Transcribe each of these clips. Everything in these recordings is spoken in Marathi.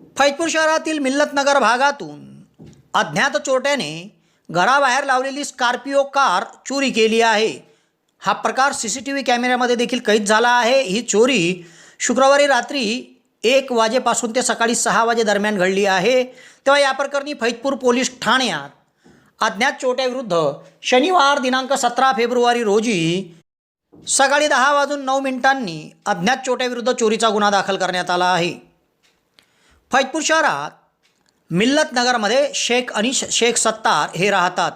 फैजपूर शहरातील मिल्लतनगर भागातून अज्ञात चोरट्याने घराबाहेर लावलेली स्कॉर्पिओ कार चोरी केली आहे. हा प्रकार सी सी टी व्ही कॅमेऱ्यामध्ये देखील कैद झाला आहे. ही चोरी शुक्रवारी रात्री एक वाजेपासून ते सकाळी सहा वाजेदरम्यान घडली आहे. तेव्हा या प्रकरणी फैजपूर पोलीस ठाण्यात अज्ञात चोट्याविरुद्ध शनिवार दिनांक सतरा फेब्रुवारी रोजी सकाळी दहा वाजून नऊ मिनिटांनी अज्ञात चोट्याविरुद्ध चोरीचा गुन्हा दाखल करण्यात आला आहे. फैजपूर शहरात मिल्लत नगरमध्ये शेख अनिश शेख सत्तार हे राहतात.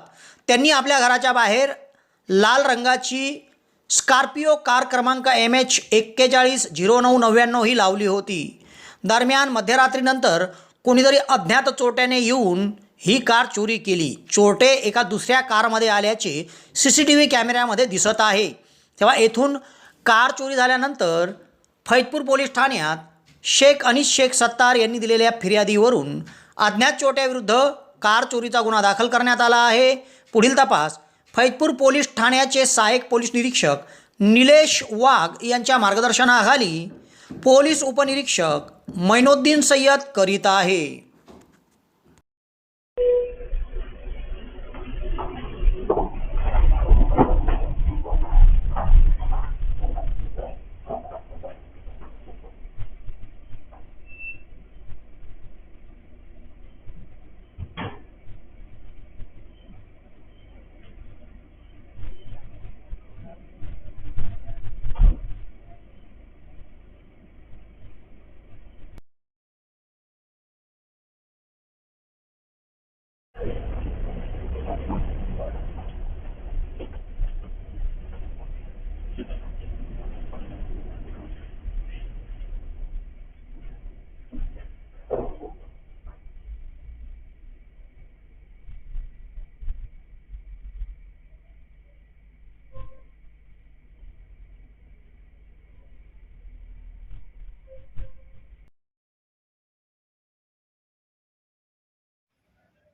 त्यांनी आपल्या घराच्या बाहेर लाल रंगाची स्कॉर्पिओ कार क्रमांक एम एच एक्केचाळीस झिरो नऊ नव्याण्णव ही लावली होती. दरम्यान मध्यरात्रीनंतर कोणीतरी अज्ञात चोट्याने येऊन ही कार चोरी केली. चोरटे एका दुसऱ्या कारमध्ये आल्याचे सी सी टी व्ही कॅमेऱ्यामध्ये दिसत आहे. तेव्हा येथून कार चोरी झाल्यानंतर फैजपूर पोलीस ठाण्यात शेख अनिश शेख सत्तार यांनी दिलेल्या फिर्यादीवरून अज्ञात चोट्याविरुद्ध कार चोरीचा गुन्हा दाखल करण्यात आला आहे. पुढील तपास. फैजपूर पोलीस ठाण्याचे सहाय्यक पोलीस निरीक्षक निलेश वाघ यांच्या मार्गदर्शनाखाली पोलीस उपनिरीक्षक मैनुद्दीन सय्यद करीत आहे.